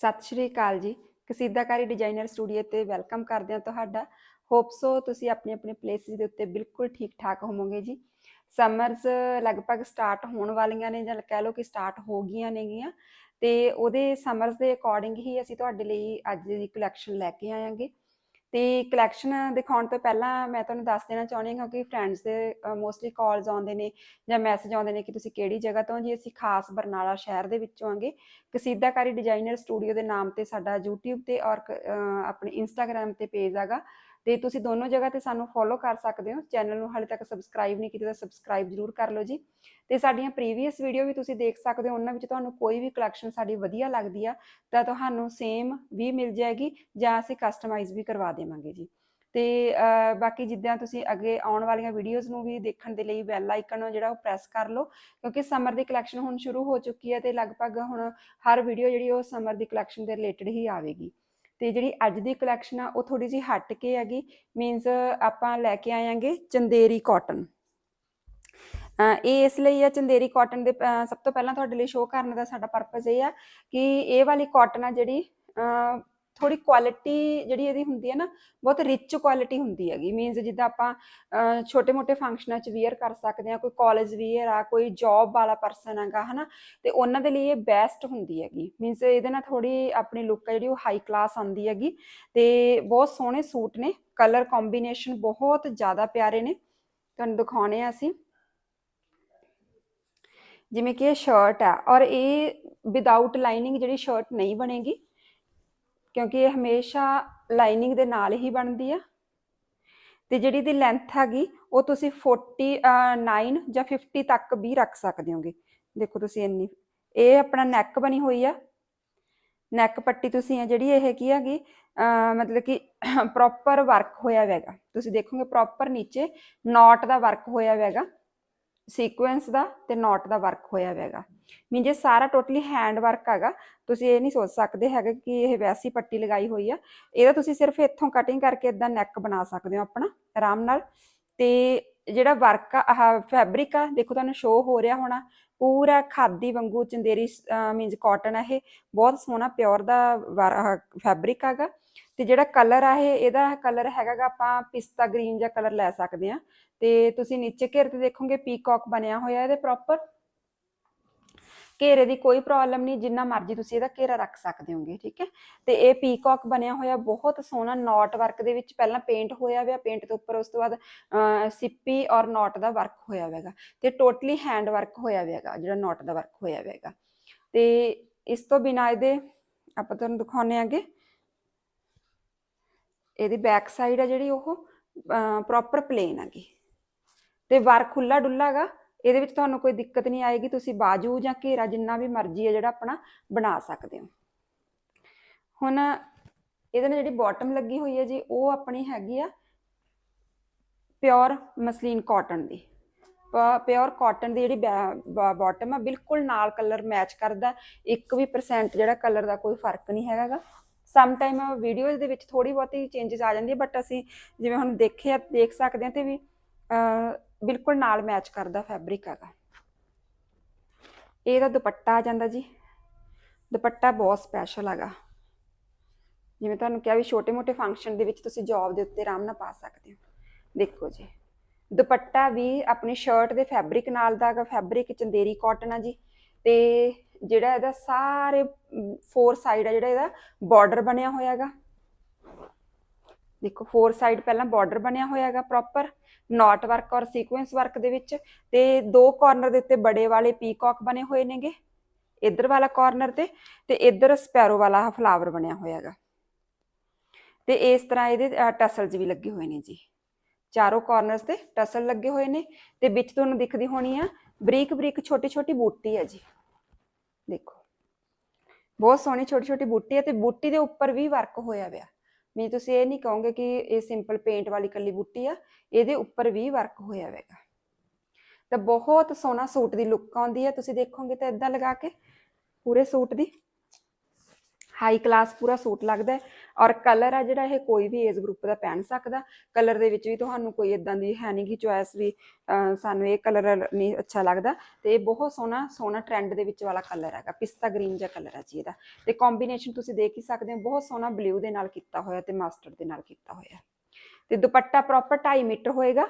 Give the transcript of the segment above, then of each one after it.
ਸਤਿ ਸ਼੍ਰੀ ਅਕਾਲ ਜੀ। ਕਸੀਦਾਕਾਰੀ ਡਿਜ਼ਾਈਨਰ ਸਟੂਡੀਓ ਤੇ ਵੈਲਕਮ ਕਰਦੇ ਹਾਂ ਤੁਹਾਡਾ। ਹੋਪ ਸੋ ਤੁਸੀਂ ਆਪਣੇ ਆਪਣੇ ਪਲੇਸਿਸ ਦੇ ਉੱਤੇ ਬਿਲਕੁਲ ਠੀਕ ਠਾਕ ਹੋਵੋਗੇ ਜੀ। ਸਮਰਸ ਲਗਭਗ ਸਟਾਰਟ ਹੋਣ ਵਾਲੀਆਂ ਨੇ ਜਾਂ ਕਹਿ ਲਓ ਕਿ ਸਟਾਰਟ ਹੋ ਗਈਆਂ ਨੇਗੀਆਂ। ਤੇ ਉਹਦੇ ਸਮਰਸ ਦੇ ਅਕੋਰਡਿੰਗ ਹੀ ਅਸੀਂ ਤੁਹਾਡੇ ਲਈ ਅੱਜ ਦੀ ਕਲੈਕਸ਼ਨ ਲੈ ਕੇ ਆਵਾਂਗੇ ਤੇ ਕਲੈਕਸ਼ਨ ਦਿਖਾਉਣ ਤੋਂ ਪਹਿਲਾਂ ਮੈਂ ਤੁਹਾਨੂੰ ਦੱਸ ਦੇਣਾ ਚਾਹੁੰਦੀ ਹਾਂ ਕਿਉਂਕਿ ਫਰੈਂਡਸ ਦੇ ਮੋਸਟਲੀ ਕਾਲਸ ਆਉਂਦੇ ਨੇ ਜਾਂ ਮੈਸੇਜ ਆਉਂਦੇ ਨੇ ਕਿ ਤੁਸੀਂ ਕਿਹੜੀ ਜਗ੍ਹਾ ਤੋਂ ਜੀ ਅਸੀਂ ਖਾਸ ਬਰਨਾਲਾ ਸ਼ਹਿਰ ਦੇ ਵਿੱਚੋਂ ਆਂਗੇ। ਕਸੀਦਾਕਾਰੀ ਡਿਜ਼ਾਈਨਰ ਸਟੂਡੀਓ ਦੇ ਨਾਮ ਤੇ ਸਾਡਾ YouTube ਤੇ ਔਰ ਆਪਣੇ Instagram ਤੇ ਪੇਜ ਹੈਗਾ। ਤੇ ਤੁਸੀਂ ਦੋਨੋਂ ਜਗ੍ਹਾ ਤੇ ਸਾਨੂੰ ਫੋਲੋ ਕਰ ਸਕਦੇ ਹੋ। ਚੈਨਲ ਨੂੰ ਹਾਲੇ ਤੱਕ ਸਬਸਕ੍ਰਾਈਬ ਨਹੀਂ ਕੀਤਾ ਤਾਂ ਸਬਸਕ੍ਰਾਈਬ ਜ਼ਰੂਰ ਕਰ ਲਓ ਜੀ। ਤੇ ਸਾਡੀਆਂ ਪ੍ਰੀਵੀਅਸ ਵੀਡੀਓ ਵੀ ਤੁਸੀਂ ਦੇਖ ਸਕਦੇ ਹੋ, ਉਹਨਾਂ ਵਿੱਚ ਤੁਹਾਨੂੰ ਕੋਈ ਵੀ ਕਲੈਕਸ਼ਨ ਸਾਡੀ ਵਧੀਆ ਲੱਗਦੀ ਆ, ਤਾਂ ਤੁਹਾਨੂੰ ਸੇਮ ਵੀ ਮਿਲ ਜਾਏਗੀ ਜਾਂ ਅਸੀਂ ਕਸਟਮਾਈਜ਼ ਵੀ ਕਰਵਾ ਦੇਵਾਂਗੇ ਜੀ। ਤੇ ਬਾਕੀ ਜਿੱਦਾਂ ਤੁਸੀਂ ਅੱਗੇ ਆਉਣ ਵਾਲੀਆਂ ਵੀਡੀਓਜ਼ ਨੂੰ ਵੀ ਦੇਖਣ ਦੇ ਲਈ ਬੈਲ ਆਈਕਨ ਜਿਹੜਾ ਉਹ ਪ੍ਰੈਸ ਕਰ ਲਓ, ਕਿਉਂਕਿ ਸਮਰ ਦੀ ਕਲੈਕਸ਼ਨ ਹੁਣ ਸ਼ੁਰੂ ਹੋ ਚੁੱਕੀ ਹੈ ਤੇ ਲਗਭਗ ਹੁਣ ਹਰ ਵੀਡੀਓ ਜਿਹੜੀ ਉਹ ਸਮਰ ਦੀ ਕਲੈਕਸ਼ਨ ਦੇ ਰਿਲੇਟਡ ਹੀ ਆਵੇਗੀ। ਤੇ ਜਿਹੜੀ ਅੱਜ ਦੀ ਕਲੈਕਸ਼ਨ ਆ, ਉਹ ਥੋੜੀ ਜਿਹੀ ਹਟ ਕੇ ਹੈਗੀ। ਮੀਨਸ ਆਪਾਂ ਲੈ ਕੇ ਆਵਾਂਗੇ ਚੰਦੇਰੀ ਕਾਟਨ ਇਹ ਇਸ ਲਈ ਆ ਚੰਦੇਰੀ ਕਾਟਨ ਦੇ ਸਭ ਤੋਂ ਪਹਿਲਾਂ ਤੁਹਾਡੇ ਲਈ ਸ਼ੋਅ ਕਰਨ ਦਾ ਸਾਡਾ ਪਰਪਸ ਇਹ ਆ ਕਿ ਇਹ ਵਾਲੀ ਕਾਟਨ ਆ ਜਿਹੜੀ ਥੋੜੀ ਕੁਆਲਿਟੀ ਜਿਹੜੀ ਇਹਦੀ ਹੁੰਦੀ ਹੈ ਨਾ, ਬਹੁਤ ਰਿਚ ਕੁਆਲਿਟੀ ਹੁੰਦੀ ਹੈਗੀ। ਮੀਨਸ ਜਿੱਦਾਂ ਆਪਾਂ ਛੋਟੇ-ਮੋਟੇ ਫੰਕਸ਼ਨਾਂ 'ਚ ਵੇਅਰ ਕਰ ਸਕਦੇ ਆ ਕੋਈ ਕਾਲਜ ਵੀਅਰ ਆ, ਕੋਈ ਜੌਬ ਵਾਲਾ ਪਰਸਨ ਹੈਗਾ, ਹਨਾ, ਤੇ ਉਹਨਾਂ ਦੇ ਲਈ ਇਹ ਬੈਸਟ ਹੁੰਦੀ ਹੈਗੀ। ਮੀਨਸ ਇਹਦੇ ਨਾਲ ਥੋੜੀ ਆਪਣੀ ਲੁੱਕ ਹੈ ਜਿਹੜੀ, ਉਹ ਹਾਈ ਕਲਾਸ ਆਉਂਦੀ ਹੈਗੀ, ਤੇ ਬਹੁਤ ਸੋਹਣੇ ਸੂਟ ਨੇ। ਕਲਰ ਕੰਬੀਨੇਸ਼ਨ ਬਹੁਤ ਜ਼ਿਆਦਾ ਪਿਆਰੇ ਨੇ। ਤੁਹਾਨੂੰ ਦਿਖਾਉਣੇ ਆ ਅਸੀਂ। ਜਿਵੇਂ ਕਿ ਇਹ ਸ਼ਰਟ ਆ, ਔਰ ਇਹ ਵਿਦਆਊਟ ਲਾਈਨਿੰਗ ਜਿਹੜੀ ਸ਼ਰਟ ਨਹੀਂ ਬਣੇਗੀ। ਕਿਉਂਕਿ ਇਹ ਹਮੇਸ਼ਾ ਲਾਈਨਿੰਗ ਦੇ ਨਾਲ ਹੀ ਬਣਦੀ ਆ। ਤੇ ਜਿਹੜੀ ਦੀ ਲੈਂਥ ਹੈਗੀ, ਉਹ ਤੁਸੀਂ 49 ਜਾਂ 50 ਤੱਕ ਵੀ ਰੱਖ ਸਕਦੇ ਹੋਗੇ। ਦੇਖੋ ਤੁਸੀਂ ਇੰਨੀ, ਇਹ ਆਪਣਾ ਨੈਕ ਬਣੀ ਹੋਈ ਆ। ਨੈਕ ਪੱਟੀ ਤੁਸੀਂ ਆ ਜਿਹੜੀ ਇਹ ਕੀ ਹੈਗੀ ਮਤਲਬ ਕਿ ਪ੍ਰੋਪਰ ਵਰਕ ਹੋਇਆ ਹੋਵੇਗਾ ਤੁਸੀਂ ਦੇਖੋਗੇ ਪ੍ਰੋਪਰ ਨੀਚੇ ਨੋਟ ਦਾ ਵਰਕ ਹੋਇਆ ਹੋਵੇਗਾ ਸੀਕੁਐਂਸ ਦਾ ਤੇ ਨੋਟ ਦਾ ਵਰਕ ਹੋਇਆ ਹੋਵੇਗਾ ਮੀਨ ਜੇ ਸਾਰਾ ਟੋਟਲੀ ਹੈਂਡ ਵਰਕ ਹੈਗਾ, ਤੁਸੀਂ ਇਹ ਨਹੀਂ ਸੋਚ ਸਕਦੇ ਹੈਗੇ ਕਿ ਇਹ ਵੈਸੀ ਪੱਟੀ ਲਗਾਈ ਹੋਈ ਆ। ਇਹਦਾ ਤੁਸੀਂ ਸਿਰਫ ਇੱਥੋਂ ਕਟਿੰਗ ਕਰਕੇ ਇਦਾਂ ਨੈਕ ਬਣਾ ਸਕਦੇ ਹੋ ਆਪਣਾ, ਆਰਾਮ ਨਾਲ। ਤੇ ਜਿਹੜਾ ਵਰਕ ਆ, ਆਹ ਫੈਬਰਿਕ ਆ, ਦੇਖੋ ਤੁਹਾਨੂੰ ਸ਼ੋ ਹੋ ਰਿਹਾ ਹੋਣਾ, ਪੂਰਾ ਖਾਦੀ ਵਾਂਗੂ ਚੰਦੇਰੀ ਮੀਨਸ ਕਾਟਨ ਆ ਇਹ। ਬਹੁਤ ਸੋਹਣਾ ਪਿਓਰ ਦਾ ਫੈਬਰਿਕ ਹੈਗਾ। ਤੇ ਜਿਹੜਾ ਕਲਰ ਆ ਇਹ ਇਹਦਾ ਕਲਰ ਹੈਗਾ ਆਪਾਂ ਪਿਸਤਾ ਗ੍ਰੀਨ ਜਾਂ ਕਲਰ ਲੈ ਸਕਦੇ ਆ ਤੇ ਤੁਸੀਂ ਨੀਚੇ ਘੇਰੇ ਤੇ ਦੇਖੋਗੇ ਪੀਕੌਕ ਬਣਿਆ ਹੋਇਆ ਇਹਦੇ ਪ੍ਰੋਪਰ ਘੇਰੇ ਦੀ ਕੋਈ ਪ੍ਰੋਬਲਮ ਨਹੀਂ ਜਿੰਨਾ ਮਰਜ਼ੀ ਤੁਸੀਂ ਇਹਦਾ ਘੇਰਾ ਰੱਖ ਸਕਦੇ ਹੋਗੇ ਠੀਕ ਹੈ? ਤੇ ਇਹ ਪੀਕੌਕ ਬਣਿਆ ਹੋਇਆ ਬਹੁਤ ਸੋਹਣਾ ਨੋਟ ਵਰਕ ਦੇ ਵਿੱਚ ਪਹਿਲਾਂ ਪੇਂਟ ਹੋਇਆ ਹੋਇਆ ਪੇਂਟ ਤੋਂ ਉੱਪਰ ਉਸ ਤੋਂ ਬਾਅਦ ਅਹ, ਸਿੱਪੀ ਔਰ ਨੋਟ ਦਾ ਵਰਕ ਹੋਇਆ ਹੋਵੇਗਾ ਤੇ ਟੋਟਲੀ ਹੈਂਡ ਵਰਕ ਹੋਇਆ ਹੋਵੇਗਾ ਜਿਹੜਾ ਨੋਟ ਦਾ ਵਰਕ ਹੋਇਆ ਹੋਵੇਗਾ ਤੇ ਇਸ ਤੋਂ ਬਿਨਾਂ ਇਹਦੇ ਆਪਾਂ ਤੁਹਾਨੂੰ ਦਿਖਾਉਣੇ ਆਗੇ ਇਹਦੀ ਬੈਕ ਸਾਈਡ ਆ ਜਿਹੜੀ ਉਹ ਪ੍ਰੋਪਰ ਪਲੇਨ ਹੈਗੀ। ਤੇ ਵਰਕ ਖੁੱਲਾ ਡੁੱਲਾ ਇਹਦੇ ਵਿੱਚ ਤੁਹਾਨੂੰ ਕੋਈ ਦਿੱਕਤ ਨਹੀਂ ਆਏਗੀ, ਤੁਸੀਂ ਬਾਜੂ ਜਾਂ ਘੇਰਾ ਜਿੰਨਾ ਵੀ ਮਰਜ਼ੀ ਹੈ ਜਿਹੜਾ ਆਪਣਾ ਬਣਾ ਸਕਦੇ ਹੋ। ਹੁਣ ਇਹਦੇ ਨਾਲ ਜਿਹੜੀ ਬਾਟਮ ਲੱਗੀ ਹੋਈ ਹੈ ਜੀ, ਉਹ ਆਪਣੀ ਹੈਗੀ ਆ ਪਿਓਰ ਮਸਲੀਨ ਕਾਟਨ ਦੀ। ਪਿਓਰ ਕਾਟਨ ਦੀ ਜਿਹੜੀ ਬਾਟਮ ਆ, ਬਿਲਕੁਲ ਨਾਲ ਕਲਰ ਮੈਚ ਕਰਦਾ। ਇੱਕ ਵੀ ਪਰਸੈਂਟ ਜਿਹੜਾ ਕਲਰ ਦਾ ਕੋਈ ਫ਼ਰਕ ਨਹੀਂ ਹੈਗਾਗਾ ਸਮ ਟਾਈਮ ਵੀਡੀਓਜ਼ ਦੇ ਵਿੱਚ ਥੋੜੀ ਬਹੁਤੀ ਚੇਂਜਸ ਆ ਜਾਂਦੀ ਹੈ ਬਟ ਅਸੀਂ ਜਿਵੇਂ ਹੁਣ ਦੇਖਿਆ, ਦੇਖ ਸਕਦੇ ਹਾਂ ਤੇ ਵੀ ਬਿਲਕੁਲ ਨਾਲ ਮੈਚ ਕਰਦਾ ਫੈਬਰਿਕ ਹੈਗਾ। ਇਹਦਾ ਦੁਪੱਟਾ ਆ ਜਾਂਦਾ ਜੀ। ਦੁਪੱਟਾ ਬਹੁਤ ਸਪੈਸ਼ਲ ਹੈਗਾ। ਜਿਵੇਂ ਤੁਹਾਨੂੰ ਕਿਹਾ ਵੀ ਛੋਟੇ-ਮੋਟੇ ਫੰਕਸ਼ਨ ਦੇ ਵਿੱਚ ਤੁਸੀਂ ਜੌਬ ਦੇ ਉੱਤੇ ਆਰਾਮ ਨਾਲ ਪਾ ਸਕਦੇ ਹੋ। ਦੇਖੋ ਜੀ, ਦੁਪੱਟਾ ਵੀ ਆਪਣੀ ਸ਼ਰਟ ਦੇ ਫੈਬਰਿਕ ਨਾਲ ਦਾ ਹੈਗਾ ਫੈਬਰਿਕ ਚੰਦੇਰੀ ਕਾਟਨ ਆ ਜੀ। ਤੇ ਜਿਹੜਾ ਇਹਦਾ ਸਾਰੇ ਫੋਰ ਸਾਈਡ ਆ ਜਿਹੜਾ ਇਹਦਾ ਬਾਰਡਰ ਬਣਿਆ ਹੋਇਆ ਹੈਗਾ। ਦੇਖੋ ਫੋਰ ਸਾਈਡ ਪਹਿਲਾਂ ਬਾਰਡਰ ਬਣਿਆ ਹੋਇਆ ਹੈਗਾ ਪ੍ਰੋਪਰ ਨੋਟ ਵਰਕ ਔਰ ਸੀਕੁਐਂਸ ਵਰਕ ਦੇ ਵਿੱਚ। ਤੇ ਦੋ ਕਾਰਨਰ ਦੇ ਉੱਤੇ ਬੜੇ ਵਾਲੇ ਪੀਕੌਕ ਬਣੇ ਹੋਏ ਨੇਗੇ, ਇੱਧਰ ਵਾਲਾ ਕਾਰਨਰ ਤੇ ਤੇ ਇੱਧਰ ਸਪੈਰੋ ਵਾਲਾ ਫਲਾਵਰ ਬਣਿਆ ਹੋਇਆ ਹੈਗਾ। ਤੇ ਇਸ ਤਰ੍ਹਾਂ ਇਹਦੇ ਟਸਲਸ ਵੀ ਲੱਗੇ ਹੋਏ ਨੇ ਜੀ। ਚਾਰੋਂ ਕਾਰਨਰਸ ਤੇ ਟਸਲ ਲੱਗੇ ਹੋਏ ਨੇ। ਤੇ ਵਿੱਚ ਤੁਹਾਨੂੰ ਦਿਖਦੀ ਹੋਣੀ ਆ ਬਰੀਕ ਬਰੀਕ ਛੋਟੀ ਛੋਟੀ ਬੂਟੀ ਹੈ ਜੀ। ਦੇਖੋ। ਬਹੁਤ ਸੋਹਣੀ ਛੋਟੀ ਛੋਟੀ ਬੂਟੀ ਹੈ ਤੇ ਬੂਟੀ ਦੇ ਉੱਪਰ ਵੀ ਵਰਕ ਹੋਇਆ ਹੋਇਆ ਵੀ ਤੁਸੀਂ ਇਹ ਨਹੀਂ ਕਹੋਗੇ ਕਿ ਇਹ ਸਿੰਪਲ ਪੇਂਟ ਵਾਲੀ ਕੱਲੀ ਬੂਟੀ ਆ, ਇਹਦੇ ਉੱਪਰ ਵੀ ਵਰਕ ਹੋਇਆ ਹੋਵੇਗਾ ਤਾਂ ਬਹੁਤ ਸੋਹਣਾ ਸੂਟ ਦੀ ਲੁੱਕ ਆਉਂਦੀ ਹੈ। ਤੁਸੀਂ ਦੇਖੋਗੇ ਤਾਂ ਇਦਾਂ ਲਗਾ ਕੇ ਪੂਰੇ ਸੂਟ ਦੀ। ਹਾਈ ਕਲਾਸ ਪੂਰਾ ਸੂਟ ਲੱਗਦਾ ਹੈ ਔਰ ਕਲਰ ਆ ਜਿਹੜਾ ਇਹ ਕੋਈ ਵੀ ਏਜ ਗਰੁੱਪ ਦਾ ਪਹਿਨ ਸਕਦਾ। ਕਲਰ ਦੇ ਵਿੱਚ ਵੀ ਤੁਹਾਨੂੰ ਕੋਈ ਇਦਾਂ ਦੀ ਹੈ ਨਹੀਂ ਕਿ ਚੁਆਇਸ ਵੀ ਸਾਨੂੰ ਇਹ ਕਲਰ ਨਹੀਂ ਅੱਛਾ ਲੱਗਦਾ। ਤੇ ਇਹ ਬਹੁਤ ਸੋਹਣਾ ਸੋਹਣਾ ਟ੍ਰੈਂਡ ਦੇ ਵਿੱਚ ਵਾਲਾ ਕਲਰ ਹੈਗਾ, ਪਿਸਤਾ ਗ੍ਰੀਨ ਜਿਹਾ ਕਲਰ ਹੈ ਜੀ ਇਹਦਾ। ਤੇ ਕੰਬੀਨੇਸ਼ਨ ਤੁਸੀਂ ਦੇਖ ਹੀ ਸਕਦੇ ਹੋ, ਬਹੁਤ ਸੋਹਣਾ ਬਲੂ ਦੇ ਨਾਲ ਕੀਤਾ ਹੋਇਆ ਤੇ ਮਾਸਟਰਡ ਦੇ ਨਾਲ ਕੀਤਾ ਹੋਇਆ। ਤੇ ਦੁਪੱਟਾ ਪ੍ਰੋਪਰ 2.5 ਮੀਟਰ ਹੋਏਗਾ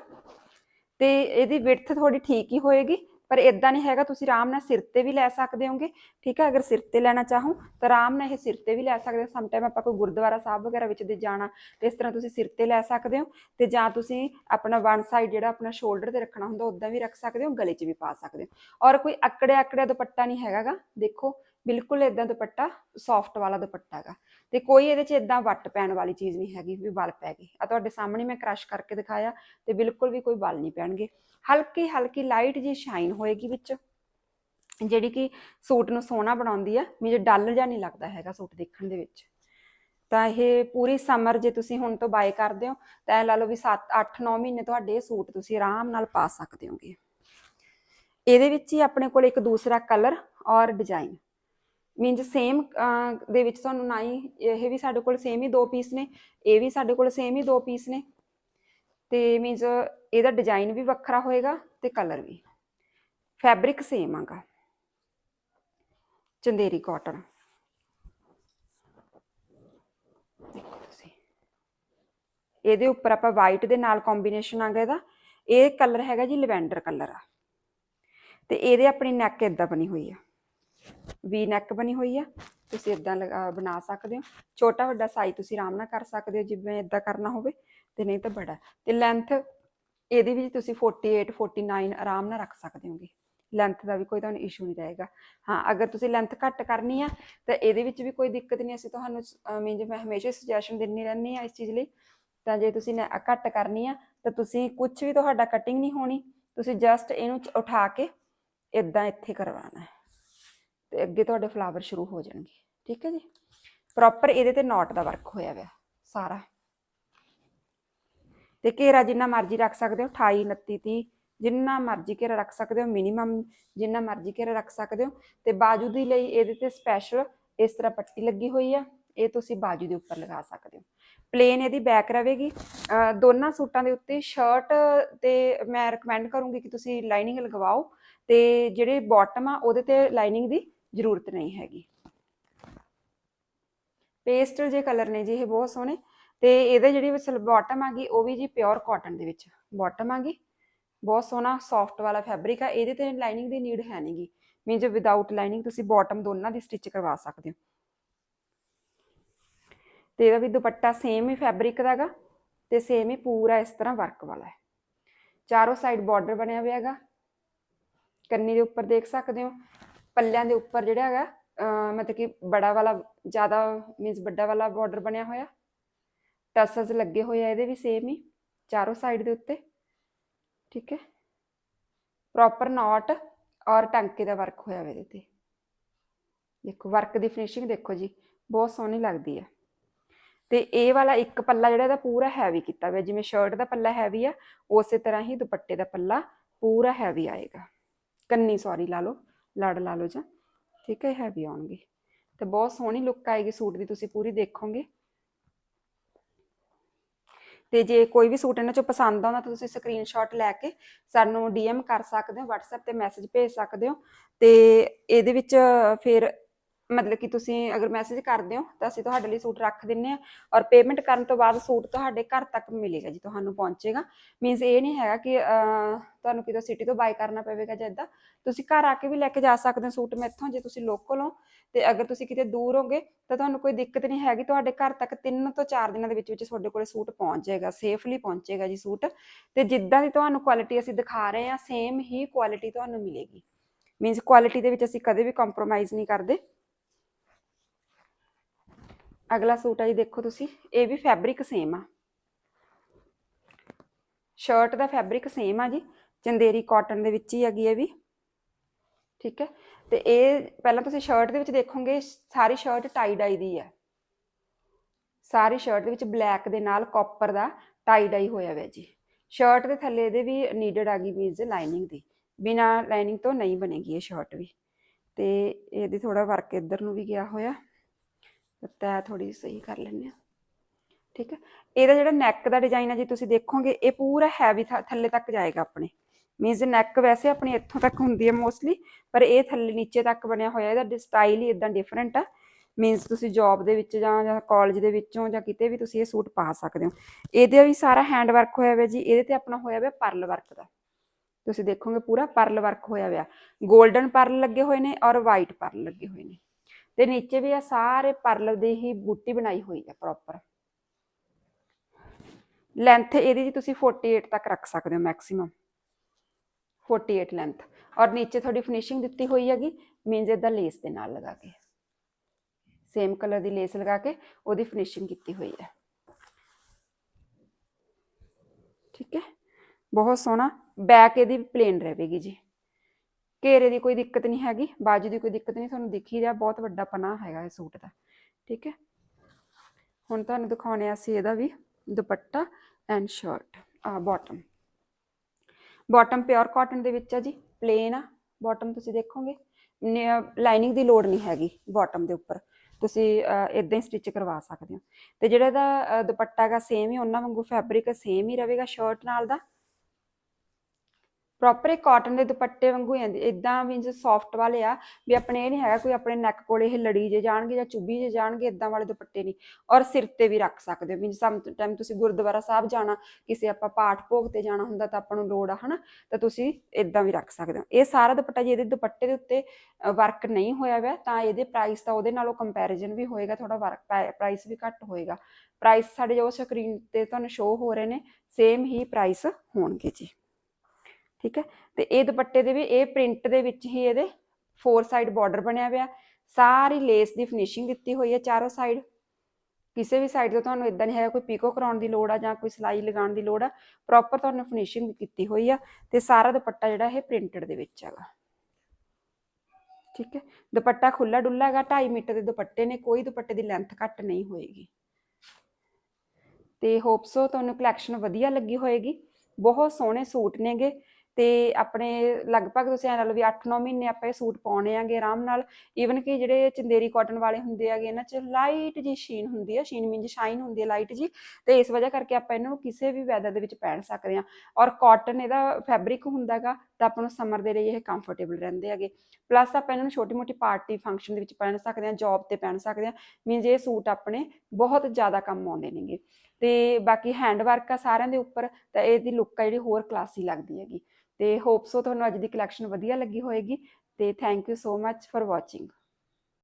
ਤੇ ਇਹਦੀ ਵਿਡਥ ਥੋੜੀ ਠੀਕ ਹੀ ਹੋਏਗੀ। ਪਰ ਇਦਾਂ ਨਹੀਂ ਹੈਗਾ, ਤੁਸੀਂ ਆਰਾਮ ਨਾਲ ਸਿਰ ਤੇ ਵੀ ਲੈ ਸਕਦੇ ਹੋਗੇ, ਠੀਕ ਹੈ, ਅਗਰ ਸਿਰ ਤੇ ਲੈਣਾ ਚਾਹੋ ਤਾਂ ਆਰਾਮ ਨਾਲ ਇਹ ਸਿਰ ਤੇ ਵੀ ਲੈ ਸਕਦੇ ਹੋ। ਸਮ ਟਾਈਮ ਆਪਾਂ ਕੋਈ ਗੁਰਦੁਆਰਾ ਸਾਹਿਬ ਵਗੈਰਾ ਵਿੱਚ ਦੇ ਜਾਣਾ, ਤੇ ਇਸ ਤਰ੍ਹਾਂ ਤੁਸੀਂ ਸਿਰ ਤੇ ਲੈ ਸਕਦੇ ਹੋ ਤੇ ਜਾਂ ਤੁਸੀਂ ਆਪਣਾ ਵਨ ਸਾਈਡ ਜਿਹੜਾ ਆਪਣਾ ਸ਼ੋਲਡਰ ਤੇ ਰੱਖਣਾ ਹੁੰਦਾ ਉਦਾਂ ਵੀ ਰੱਖ ਸਕਦੇ ਹੋ, ਗਲੇ 'ਚ ਵੀ ਪਾ ਸਕਦੇ ਹੋ। ਔਰ ਕੋਈ ਅਕੜਿਆ ਅਕੜਿਆ ਦੁਪੱਟਾ ਨਹੀਂ ਹੈਗਾਗਾ, ਦੇਖੋ ਬਿਲਕੁਲ ਇਦਾਂ ਦੁਪੱਟਾ ਸੌਫਟ ਵਾਲਾ ਦੁਪੱਟਾ ਹੈਗਾ। ਤੇ ਕੋਈ ਇਹਦੇ 'ਚ ਇਦਾਂ ਵੱਟ ਪੈਣ ਵਾਲੀ ਚੀਜ਼ ਨਹੀਂ ਹੈਗੀ ਵੀ ਵਲ ਪੈ ਗਈ। ਆ ਤੁਹਾਡੇ ਸਾਹਮਣੇ ਮੈਂ ਕ੍ਰਸ਼ ਕਰਕੇ ਦਿਖਾਇਆ ਤੇ ਬਿਲਕੁਲ ਵੀ ਕੋਈ ਵਲ ਨਹੀਂ ਪੈਣਗੇ। ਹਲਕੀ ਹਲਕੀ ਲਾਈਟ ਜੀ ਸ਼ਾਈਨ ਹੋਏਗੀ ਵਿੱਚ, ਜਿਹੜੀ ਕਿ ਸੂਟ ਨੂੰ ਸੋਹਣਾ ਬਣਾਉਂਦੀ ਆ ਮੈਨੂੰ ਡਲ ਜਾਂ ਨਹੀਂ ਲੱਗਦਾ ਹੈਗਾ ਸੂਟ ਦੇਖਣ ਦੇ ਵਿੱਚ। ਤਾਂ ਇਹ ਪੂਰੀ ਸਮਰ ਜੇ ਤੁਸੀਂ ਹੁਣ ਤੋਂ ਬਾਏ ਕਰਦੇ ਹੋ, ਤਾਂ ਇਹ ਲਾ ਲਓ ਵੀ 7 8 9 ਮਹੀਨੇ ਤੁਹਾਡੇ ਇਹ ਸੂਟ ਤੁਸੀਂ ਆਰਾਮ ਨਾਲ ਪਾ ਸਕਦੇ ਹੋਗੇ। ਇਹਦੇ ਵਿੱਚ ਹੀ ਆਪਣੇ ਕੋਲ ਇੱਕ ਦੂਸਰਾ ਕਲਰ ਔਰ ਡਿਜ਼ਾਈਨ ਮੀਨਸ ਸੇਮ uh, ਦੇ ਵਿੱਚ ਤੁਹਾਨੂੰ ਨਾ ਹੀ ਇਹ ਵੀ ਸਾਡੇ ਕੋਲ ਸੇਮ ਹੀ ਦੋ ਪੀਸ ਨੇ, ਇਹ ਵੀ ਸਾਡੇ ਕੋਲ ਸੇਮ ਹੀ ਦੋ ਪੀਸ ਨੇ। ਤੇ ਮੀਨਸ ਇਹਦਾ ਡਿਜ਼ਾਈਨ ਵੀ ਵੱਖਰਾ ਹੋਏਗਾ ਤੇ ਕਲਰ ਵੀ। ਫੈਬਰਿਕ ਸੇਮ ਆਗਾ। ਚੰਦੇਰੀ ਕਾਟਨ ਇਹਦੇ ਉੱਪਰ ਆਪਾਂ ਵਾਈਟ ਦੇ ਨਾਲ ਕੰਬੀਨੇਸ਼ਨ ਆ ਗਿਆ ਇਹਦਾ। ਇਹ ਕਲਰ ਹੈਗਾ ਜੀ ਲਵੈਂਡਰ ਕਲਰ ਆ। ਤੇ ਇਹਦੇ ਆਪਣੀ ਨੈਕ ਇਦਾਂ ਬਣੀ ਹੋਈ ਆ। ਵੀ ਨੈਕ ਬਣੀ ਹੋਈ ਆ, ਤੁਸੀਂ ਇਦਾਂ ਬਣਾ ਸਕਦੇ ਹੋ। ਛੋਟਾ ਵੱਡਾ ਸਾਈਜ਼ ਤੁਸੀਂ ਆਰਾਮ ਨਾਲ ਕਰ ਸਕਦੇ ਹੋ, ਜਿਵੇਂ ਇਦਾਂ ਕਰਨਾ ਹੋਵੇ, ਤੇ ਨਹੀਂ ਤਾਂ ਬੜਾ। ਤੇ ਲੈਂਥ ਇਹਦੇ ਵਿੱਚ ਤੁਸੀਂ 48 49 ਆਰਾਮ ਨਾਲ ਰੱਖ ਸਕਦੇ ਹੋਗੇ। ਲੈਂਥ ਦਾ ਵੀ ਕੋਈ ਤੁਹਾਨੂੰ ਇਸ਼ੂ ਨਹੀਂ ਰਹੇਗਾ। ਹਾਂ, ਅਗਰ ਤੁਸੀਂ ਲੈਂਥ ਘੱਟ ਕਰਨੀ ਆ, ਤਾਂ ਇਹਦੇ ਵਿੱਚ ਵੀ ਕੋਈ ਦਿੱਕਤ ਨਹੀਂ, ਅਸੀਂ ਤੁਹਾਨੂੰ ਮੀਨਸ ਮੈਂ ਹਮੇਸ਼ਾ ਸੁਜੈਸ਼ਨ ਦਿੰਨੀ ਰਹਿੰਦੀ ਆ ਇਸ ਚੀਜ਼ ਲਈ, ਤਾਂ ਜੇ ਤੁਸੀਂ ਘੱਟ ਕਰਨੀ ਆ, ਤਾਂ ਤੁਸੀਂ ਕੁਝ ਵੀ ਤੁਹਾਡਾ ਕਟਿੰਗ ਨਹੀਂ ਹੋਣੀ, ਤੁਸੀਂ ਜਸਟ ਇਹਨੂੰ ਉਠਾ ਕੇ ਇਦਾਂ ਇੱਥੇ ਕਰਵਾਉਣਾ ਹੈ। ਤੇ ਅੱਗੇ ਤੁਹਾਡੇ ਫਲਾਵਰ ਸ਼ੁਰੂ ਹੋ ਜਾਣਗੇ। ਠੀਕ ਹੈ ਜੀ? ਪ੍ਰੋਪਰ ਇਹਦੇ ਤੇ ਨੋਟ ਦਾ ਵਰਕ ਹੋਇਆ ਹੋਇਆ, ਸਾਰਾ। ਤੇ ਘੇਰਾ ਜਿੰਨਾ ਮਰਜ਼ੀ ਰੱਖ ਸਕਦੇ ਹੋ 28 29 30 ਜਿੰਨਾ ਮਰਜ਼ੀ ਘੇਰਾ ਰੱਖ ਸਕਦੇ ਹੋ ਮਿਨੀਮਮ ਜਿੰਨਾ ਮਰਜ਼ੀ ਘੇਰਾ ਰੱਖ ਸਕਦੇ ਹੋ। ਤੇ ਬਾਜੂ ਦੀ ਲਈ ਇਹਦੇ ਤੇ ਸਪੈਸ਼ਲ ਇਸ ਤਰ੍ਹਾਂ ਪੱਟੀ ਲੱਗੀ ਹੋਈ ਆ, ਇਹ ਤੁਸੀਂ ਬਾਜੂ ਦੇ ਉੱਪਰ ਲਗਾ ਸਕਦੇ ਹੋ। ਪਲੇਨ ਇਹਦੀ ਬੈਕ ਰਹੇਗੀ। ਦੋਨਾਂ ਸੂਟਾਂ ਦੇ ਉੱਤੇ ਸ਼ਰਟ ਤੇ ਮੈਂ ਰეკਮੈਂਡ ਕਰੂੰਗੀ ਕਿ ਤੁਸੀਂ ਲਾਈਨਿੰਗ ਲਗਵਾਓ ਤੇ ਜਿਹੜੇ ਬਾਟਮ ਆ, ਉਹਦੇ ਤੇ ਲਾਈਨਿੰਗ ਦੀ ਜ਼ਰੂਰਤ ਨਹੀਂ ਹੈਗੀ। ਪੇਸਟਲ ਜੇ ਕਲਰ ਨੇ ਜੀ, ਇਹ ਬਹੁਤ ਸੋਹਣੇ। ਤੇ ਇਹਦੇ ਜਿਹੜੀ ਵਸਲ ਬਾਟਮ ਆ ਗਈ, ਉਹ ਵੀ ਜੀ ਪਿਓਰ ਕਾਟਨ ਦੇ ਵਿੱਚ। ਬਾਟਮ ਆ ਗਈ, ਬਹੁਤ ਸੋਹਣਾ ਸੌਫਟ ਵਾਲਾ ਫੈਬਰਿਕ ਆ। ਇਹਦੇ ਤੇ ਲਾਈਨਿੰਗ ਦੀ ਨੀਡ ਹੈ ਨਹੀਂਗੀ ਮੀਨਸ ਵਿਦਆਊਟ ਲਾਈਨਿੰਗ ਤੁਸੀਂ ਬਾਟਮ ਦੋਨਾਂ ਦੀ ਸਟਿਚ ਕਰਵਾ ਸਕਦੇ ਹੋ। ਤੇ ਇਹਦਾ ਵੀ ਦੁਪੱਟਾ ਸੇਮ ਹੀ ਫੈਬਰਿਕ ਦਾਗਾ ਤੇ ਸੇਮ ਹੀ ਪੂਰਾ ਇਸ ਤਰ੍ਹਾਂ ਵਰਕ ਵਾਲਾ ਹੈ। ਚਾਰੋਂ ਸਾਈਡ ਬਾਰਡਰ ਬਣਿਆ ਹੋਇਆ ਹੈਗਾ। ਕੰਨੀ ਦੇ ਉੱਪਰ ਦੇਖ ਸਕਦੇ ਹੋ। ਪੱਲਿਆਂ ਦੇ ਉੱਪਰ ਜਿਹੜਾ ਹੈਗਾ ਮਤਲਬ ਕਿ ਬੜਾ ਵਾਲਾ, ਜ਼ਿਆਦਾ ਮੀਨਸ ਵੱਡਾ ਵਾਲਾ ਬਾਰਡਰ ਬਣਿਆ ਹੋਇਆ। ਟਸਲਸ ਲੱਗੇ ਹੋਏ ਆ ਇਹਦੇ ਵੀ ਸੇਮ ਹੀ, ਚਾਰੋਂ ਸਾਈਡ ਦੇ ਉੱਤੇ। ਠੀਕ ਹੈ? ਪ੍ਰੋਪਰ ਨੋਟ ਔਰ ਟਾਂਕੇ ਦਾ ਵਰਕ ਹੋਇਆ ਹੋਇਆ ਇਹਦੇ ਤੇ। ਦੇਖੋ ਵਰਕ ਦੀ ਫਿਨਿਸ਼ਿੰਗ ਦੇਖੋ ਜੀ, ਬਹੁਤ ਸੋਹਣੀ ਲੱਗਦੀ ਹੈ ਤੇ ਇਹ ਵਾਲਾ ਇੱਕ ਪੱਲਾ ਜਿਹੜਾ ਇਹਦਾ ਪੂਰਾ ਹੈਵੀ ਕੀਤਾ ਹੋਇਆ, ਜਿਵੇਂ ਸ਼ਰਟ ਦਾ ਪੱਲਾ ਹੈਵੀ ਆ, ਉਸੇ ਤਰ੍ਹਾਂ ਹੀ ਦੁਪੱਟੇ ਦਾ ਪੱਲਾ ਪੂਰਾ ਹੈਵੀ ਆਏਗਾ। ਕੰਨੀ ਸੌਰੀ ਲਾ ਲਓ। ਲੜ ਲਾ ਲਓ ਜਾਂ। ਠੀਕ ਹੈ ਹੈਵੀ ਆਉਣਗੇ। ਤੇ ਬਹੁਤ ਸੋਹਣੀ ਲੁੱਕ ਆਏਗੀ ਸੂਟ ਦੀ, ਤੁਸੀਂ ਪੂਰੀ ਦੇਖੋਗੇ। ਤੇ ਜੇ ਕੋਈ ਵੀ ਸੂਟ ਇਹਨਾਂ ਚੋਂ ਪਸੰਦ ਆਉਂਦਾ ਤਾਂ ਤੁਸੀਂ ਸਕਰੀਨਸ਼ਾਟ ਲੈ ਕੇ ਸਾਨੂੰ ਡੀਐਮ ਕਰ ਸਕਦੇ ਹੋ, WhatsApp ਤੇ ਮੈਸੇਜ ਭੇਜ ਸਕਦੇ ਹੋ। ਤੇ ਇਹਦੇ ਵਿੱਚ ਫਿਰ ਮਤਲਬ ਕਿ ਤੁਸੀਂ ਅਗਰ ਮੈਸੇਜ ਕਰਦੇ ਹੋ ਤਾਂ ਅਸੀਂ ਤੁਹਾਡੇ ਲਈ ਸੂਟ ਰੱਖ ਦਿੰਨੇ ਆ ਔਰ ਪੇਮੈਂਟ ਕਰਨ ਤੋਂ ਬਾਅਦ ਸੂਟ ਤੁਹਾਡੇ ਘਰ ਤੱਕ ਮਿਲੇਗਾ ਜੀ, ਤੁਹਾਨੂੰ ਪਹੁੰਚੇਗਾ। ਮੀਨਸ ਇਹ ਨਹੀਂ ਹੈਗਾ ਕਿ ਤੁਹਾਨੂੰ ਕਿਤੋਂ ਸਿਟੀ ਤੋਂ ਬਾਈ ਕਰਨਾ ਪਵੇਗਾ ਜਾਂ ਏਦਾਂ। ਤੁਸੀਂ ਘਰ ਆ ਕੇ ਵੀ ਲੈ ਕੇ ਜਾ ਸਕਦੇ ਹੋ ਸੂਟ ਮੈਥੋਂ, ਜੇ ਤੁਸੀਂ ਲੋਕਲ ਹੋ ਤੇ ਅਗਰ ਤੁਸੀਂ ਕਿਤੇ ਦੂਰ ਹੋਗੇ ਤਾਂ ਤੁਹਾਨੂੰ ਕੋਈ ਦਿੱਕਤ ਨਹੀਂ ਹੈਗੀ। ਤੁਹਾਡੇ ਘਰ ਤੱਕ 3 ਤੋਂ 4 ਦਿਨਾਂ ਦੇ ਵਿੱਚ ਵਿੱਚ ਤੁਹਾਡੇ ਕੋਲੇ ਸੂਟ ਪਹੁੰਚ ਜਾਏਗਾ ਸੇਫਲੀ ਪਹੁੰਚੇਗਾ ਜੀ ਸੂਟ। ਤੇ ਜਿੱਦਾਂ ਦੀ ਤੁਹਾਨੂੰ ਕੁਆਲਿਟੀ ਅਸੀਂ ਦਿਖਾ ਰਹੇ ਹਾਂ ਸੇਮ ਹੀ ਕੁਆਲਿਟੀ ਤੁਹਾਨੂੰ ਮਿਲੇਗੀ। ਮੀਨਸ ਕੁਆਲਿਟੀ ਦੇ ਵਿੱਚ ਅਸੀਂ ਕਦੇ ਵੀ ਕੰਪਰੋਮਾਈਜ਼ ਨਹੀਂ ਕਰਦੇ। ਅਗਲਾ ਸੂਟ ਆ ਜੀ, ਦੇਖੋ ਤੁਸੀਂ, ਇਹ ਵੀ ਫੈਬਰਿਕ ਸੇਮ ਆ। ਸ਼ਰਟ ਦਾ ਫੈਬਰਿਕ ਸੇਮ ਆ ਜੀ, ਚੰਦੇਰੀ ਕਾਟਨ ਦੇ ਵਿੱਚ ਹੀ ਹੈਗੀ ਇਹ ਵੀ। ਠੀਕ ਹੈ, ਤੇ ਇਹ ਪਹਿਲਾਂ ਤੁਸੀਂ ਸ਼ਰਟ ਦੇ ਵਿੱਚ ਦੇਖੋਗੇ, ਸਾਰੀ ਸ਼ਰਟ ਟਾਈ ਡਾਈ ਦੀ ਹੈ। ਸਾਰੀ ਸ਼ਰਟ ਦੇ ਵਿੱਚ ਬਲੈਕ ਦੇ ਨਾਲ ਕਾਪਰ ਦਾ ਟਾਈ ਡਾਈ ਹੋਇਆ ਹੋਇਆ ਜੀ। ਸ਼ਰਟ ਦੇ ਥੱਲੇ ਇਹਦੇ ਵੀ ਨੀਡਡ ਆ ਗਈ ਮੀਨਸ ਲਾਈਨਿੰਗ ਦੀ। ਬਿਨਾ ਲਾਈਨਿੰਗ ਤੋਂ ਨਹੀਂ ਬਣੇਗੀ ਇਹ ਸ਼ਰਟ ਵੀ। ਤੇ ਇਹਦੀ ਥੋੜਾ ਵਰਕ ਇੱਧਰ ਨੂੰ ਵੀ ਗਿਆ ਹੋਇਆ। ਤੈ ਥੋੜੀ ਸਹੀ ਕਰ ਲੈਂਦੇ ਆ ਠੀਕ ਹੈ? ਇਹਦਾ ਜਿਹੜਾ ਨੈਕ ਦਾ ਡਿਜ਼ਾਈਨ ਹੈ ਜੀ, ਤੁਸੀਂ ਦੇਖੋਗੇ, ਇਹ ਪੂਰਾ ਹੈਵੀ ਥੱਲੇ ਤੱਕ ਜਾਏਗਾ ਆਪਣੇ। ਮੀਨਸ ਨੈਕ ਵੈਸੇ ਆਪਣੀ ਇੱਥੋਂ ਤੱਕ ਹੁੰਦੀ ਹੈ ਮੋਸਟਲੀ ਪਰ ਇਹ ਥੱਲੇ ਨੀਚੇ ਤੱਕ ਬਣਿਆ ਹੋਇਆ, ਇਹਦਾ ਸਟਾਈਲ ਹੀ ਇਦਾਂ ਡਿਫਰੈਂਟ ਆ। ਮੀਨਸ ਤੁਸੀਂ ਜੌਬ ਦੇ ਵਿੱਚ ਜਾਂ ਜਾਂ ਕਾਲਜ ਦੇ ਵਿੱਚੋਂ ਜਾਂ ਕਿਤੇ ਵੀ ਤੁਸੀਂ ਇਹ ਸੂਟ ਪਾ ਸਕਦੇ ਹੋ। ਇਹਦੇ ਵੀ ਸਾਰਾ ਹੈਂਡ ਵਰਕ ਹੋਇਆ ਹੋਇਆ ਜੀ, ਇਹਦੇ ਤੇ ਆਪਣਾ ਹੋਇਆ ਹੋਇਆ ਪਰਲ ਵਰਕ ਦਾ। ਤੁਸੀਂ ਦੇਖੋਗੇ ਪੂਰਾ ਪਰਲ ਵਰਕ ਹੋਇਆ ਹੋਇਆ। 골ਡਨ ਪਰਲ ਲੱਗੇ ਹੋਏ ਨੇ ਔਰ ਵਾਈਟ ਪਰਲ ਲੱਗੇ ਹੋਏ ਨੇ। ਤੇ ਨੀਚੇ ਵੀ ਆ ਸਾਰੇ ਪਰਲ ਦੀ ਹੀ ਬੂਟੀ ਬਣਾਈ ਹੋਈ ਹੈ ਪ੍ਰੋਪਰ ਲੈਂਥ ਇਹਦੀ ਜੀ ਤੁਸੀਂ 48 ਤੱਕ ਰੱਖ ਸਕਦੇ ਹੋ ਮੈਕਸਿਮਮ 48 ਲੈਂਥ ਔਰ ਨੀਚੇ ਤੁਹਾਡੀ ਫਿਨਿਸ਼ਿੰਗ ਦਿੱਤੀ ਹੋਈ ਹੈਗੀ ਮੀਨਸ ਇਦਾਂ ਲੇਸ ਦੇ ਨਾਲ ਲਗਾ ਕੇ। ਸੇਮ ਕਲਰ ਦੀ ਲੇਸ ਲਗਾ ਕੇ ਉਹਦੀ ਫਿਨਿਸ਼ਿੰਗ ਕੀਤੀ ਹੋਈ ਹੈ ਠੀਕ ਹੈ? ਬਹੁਤ ਸੋਹਣਾ। ਬੈਕ ਇਹਦੀ ਪਲੇਨ ਰਹੇਗੀ ਜੀ। ਘੇਰੇ ਦੀ ਕੋਈ ਦਿੱਕਤ ਨਹੀਂ ਹੈਗੀ, ਬਾਜੂ ਦੀ ਕੋਈ ਦਿੱਕਤ ਨਹੀਂ, ਤੁਹਾਨੂੰ ਦਿਖ ਹੀ ਬਹੁਤ ਵੱਡਾ ਪਨਾ ਹੈਗਾ ਇਹ ਸੂਟ ਦਾ, ਠੀਕ ਹੈ? ਹੁਣ ਤੁਹਾਨੂੰ ਦਿਖਾਉਣੇ ਆ ਅਸੀਂ ਇਹਦਾ ਵੀ ਦੁਪੱਟਾ ਐਂਡ ਸ਼ਰਟ ਆ ਬਾਟਮ ਬਾਟਮ ਪਿਓਰ ਕਾਟਨ ਦੇ ਵਿੱਚ ਆ ਜੀ ਪਲੇਨ ਆ ਬਾਟਮ ਤੁਸੀਂ ਦੇਖੋਗੇ ਲਾਈਨਿੰਗ ਦੀ ਲੋੜ ਨਹੀਂ ਹੈਗੀ ਬਾਟਮ ਦੇ ਉੱਪਰ, ਤੁਸੀਂ ਇਦਾਂ ਹੀ ਸਟਿਚ ਕਰਵਾ ਸਕਦੇ ਹੋ, ਤੇ ਜਿਹੜਾ ਇਹਦਾ ਦੁਪੱਟਾ ਹੈਗਾ ਸੇਮ ਹੀ, ਉਹਨਾਂ ਵਾਂਗੂ ਫੈਬਰਿਕ ਸੇਮ ਹੀ ਰਹੇਗਾ ਸ਼ਰਟ ਨਾਲ ਦਾ ਪ੍ਰੋਪਰ ਕਾਟਨ ਦੇ ਦੁਪੱਟੇ ਵਾਂਗੂ ਜਾਂਦੇ ਇਦਾਂ ਮੀਨਸ ਸੌਫਟ ਵਾਲੇ ਆ, ਵੀ ਆਪਣੇ ਇਹ ਨਹੀਂ ਹੈਗਾ ਕੋਈ ਆਪਣੇ ਨੈਕ ਕੋਲੇ ਇਹ ਲੜੀ ਜੇ ਜਾਣਗੇ ਜਾਂ ਚੁੱਭੀ ਜੇ ਜਾਣਗੇ ਇਦਾਂ ਵਾਲੇ ਦੁਪੱਟੇ ਨਹੀਂ ਔਰ ਸਿਰ ਤੇ ਵੀ ਰੱਖ ਸਕਦੇ ਹੋ ਮੀਨਸ ਸਮ ਟਾਈਮ ਤੁਸੀਂ ਗੁਰਦੁਆਰਾ ਸਾਹਿਬ ਜਾਣਾ, ਕਿਸੇ ਆਪਾਂ ਪਾਠ ਭੋਗ ਤੇ ਜਾਣਾ ਹੁੰਦਾ ਤਾਂ ਆਪਾਂ ਨੂੰ ਲੋੜ ਆ, ਹਨਾ? ਤਾਂ ਤੁਸੀਂ ਇਦਾਂ ਵੀ ਰੱਖ ਸਕਦੇ ਹੋ। ਇਹ ਸਾਰਾ ਦੁਪੱਟਾ ਜੇ ਇਹਦੇ ਦੁਪੱਟੇ ਦੇ ਉੱਤੇ ਵਰਕ ਨਹੀਂ ਹੋਇਆ ਹੋਇਆ, ਤਾਂ ਇਹਦੇ ਪ੍ਰਾਈਸ ਤਾਂ ਉਹਦੇ ਨਾਲੋਂ ਕੰਪੈਰੀਜ਼ਨ ਵੀ ਹੋਏਗਾ ਥੋੜਾ ਵਰਕ ਪ੍ਰਾਈਸ ਵੀ ਘੱਟ ਹੋਏਗਾ। ਪ੍ਰਾਈਸ ਸਾਡੇ ਜੋ ਸਕਰੀਨ ਤੇ ਤੁਹਾਨੂੰ ਸ਼ੋ ਹੋ ਰਹੇ ਨੇ ਸੇਮ ਹੀ ਪ੍ਰਾਈਸ ਹੋਣਗੇ ਜੀ। ਠੀਕ ਹੈ? ਤੇ ਇਹ ਦੁਪੱਟੇ ਦੇ ਵੀ, ਇਹ ਪ੍ਰਿੰਟ ਦੇ ਵਿੱਚ ਹੀ ਇਹਦੇ ਫੋਰ ਸਾਈਡ ਬਾਰਡਰ ਬਣਿਆ ਹੋਇਆ। ਸਾਰੀ ਲੇਸ ਦੀ ਫਿਨਿਸ਼ਿੰਗ ਦਿੱਤੀ ਹੋਈ ਹੈ ਚਾਰੋਂ ਸਾਈਡ ਕਿਸੇ ਵੀ ਸਾਈਡ ਤੋਂ ਤੁਹਾਨੂੰ ਇਦਾਂ ਨਹੀਂ ਹੈਗਾ, ਕੋਈ ਪੀਕੋ ਕਰਾਉਣ ਦੀ ਲੋੜ ਆ ਜਾਂ ਕੋਈ ਸਿਲਾਈ ਲਗਾਉਣ ਦੀ ਲੋੜ ਆ। ਪ੍ਰੋਪਰ ਤੁਹਾਨੂੰ ਫਿਨਿਸ਼ਿੰਗ ਕੀਤੀ ਹੋਈ ਆ ਤੇ ਸਾਰਾ ਦੁਪੱਟਾ ਜਿਹੜਾ ਇਹ ਪ੍ਰਿੰਟਡ ਦੇ ਵਿੱਚ ਹੈਗਾ। ਠੀਕ ਹੈ? ਦੁਪੱਟਾ ਖੁੱਲਾ ਡੁੱਲਾ ਹੈਗਾ 2.5 ਮੀਟਰ ਦੇ ਦੁਪੱਟੇ ਨੇ, ਕੋਈ ਦੁਪੱਟੇ ਦੀ ਲੈਂਥ ਘੱਟ ਨਹੀਂ ਹੋਏਗੀ। ਤੇ ਹੋਪਸੋ ਤੁਹਾਨੂੰ ਕਲੈਕਸ਼ਨ ਵਧੀਆ ਲੱਗੀ ਹੋਏਗੀ। ਬਹੁਤ ਸੋਹਣੇ ਸੂਟ ਨੇਗੇ। ਤੇ ਆਪਣੇ ਲਗਭਗ ਤੁਸੀਂ ਐ ਲਾ ਲਓ ਵੀ 8-9 ਮਹੀਨੇ ਆਪਾਂ ਇਹ ਸੂਟ ਪਾਉਣੇ ਆਂਗੇ ਆਰਾਮ ਨਾਲ ਈਵਨ ਕਿ ਜਿਹੜੇ ਚੰਦੇਰੀ ਕਾਟਨ ਵਾਲੇ ਹੁੰਦੇ ਆਗੇ, ਇਹਨਾਂ 'ਚ ਲਾਈਟ ਜੀ ਸ਼ੀਨ ਹੁੰਦੀ ਆ ਸ਼ੀਨ ਮੀਨਸ ਸ਼ਾਈਨ ਹੁੰਦੀ ਹੈ ਲਾਈਟ ਜੀ ਤੇ ਇਸ ਵਜ੍ਹਾ ਕਰਕੇ ਆਪਾਂ ਇਹਨਾਂ ਨੂੰ ਕਿਸੇ ਵੀ ਵੈਦਰ ਦੇ ਵਿੱਚ ਪਹਿਨ ਸਕਦੇ ਆ ਔਰ ਕਾਟਨ ਇਹਦਾ ਫੈਬਰਿਕ ਹੁੰਦਾਗਾ ਤਾਂ ਆਪਾਂ ਨੂੰ ਸਮਰ ਦੇ ਲਈ ਇਹ ਕੰਫਰਟੇਬਲ ਰਹਿੰਦੇ ਹੈਗੇ ਪਲੱਸ ਆਪਾਂ ਇਹਨਾਂ ਨੂੰ ਛੋਟੀ ਮੋਟੀ ਪਾਰਟੀ ਫੰਕਸ਼ਨ ਦੇ ਵਿੱਚ ਪਹਿਨ ਸਕਦੇ ਆ ਜੌਬ ਤੇ ਪਹਿਨ ਸਕਦੇ ਆ ਮੀਨਸ ਇਹ ਸੂਟ ਆਪਣੇ ਬਹੁਤ ਜ਼ਿਆਦਾ ਕੰਮ ਆਉਂਦੇ ਨੇਗੇ। ਤੇ ਬਾਕੀ ਹੈਂਡ ਵਰਕ ਆ ਸਾਰਿਆਂ ਦੇ ਉੱਪਰ, ਤਾਂ ਇਹਦੀ ਲੁੱਕ ਆ ਜਿਹੜੀ ਹੋਰ ਕਲਾਸੀ ਲੱਗਦੀ ਹੈਗੀ। ਤੇ ਹੋਪਸੋ ਤੁਹਾਨੂੰ ਅੱਜ ਦੀ ਕਲੈਕਸ਼ਨ ਵਧੀਆ ਲੱਗੀ ਹੋਏਗੀ, ਤੇ thank you so much for watching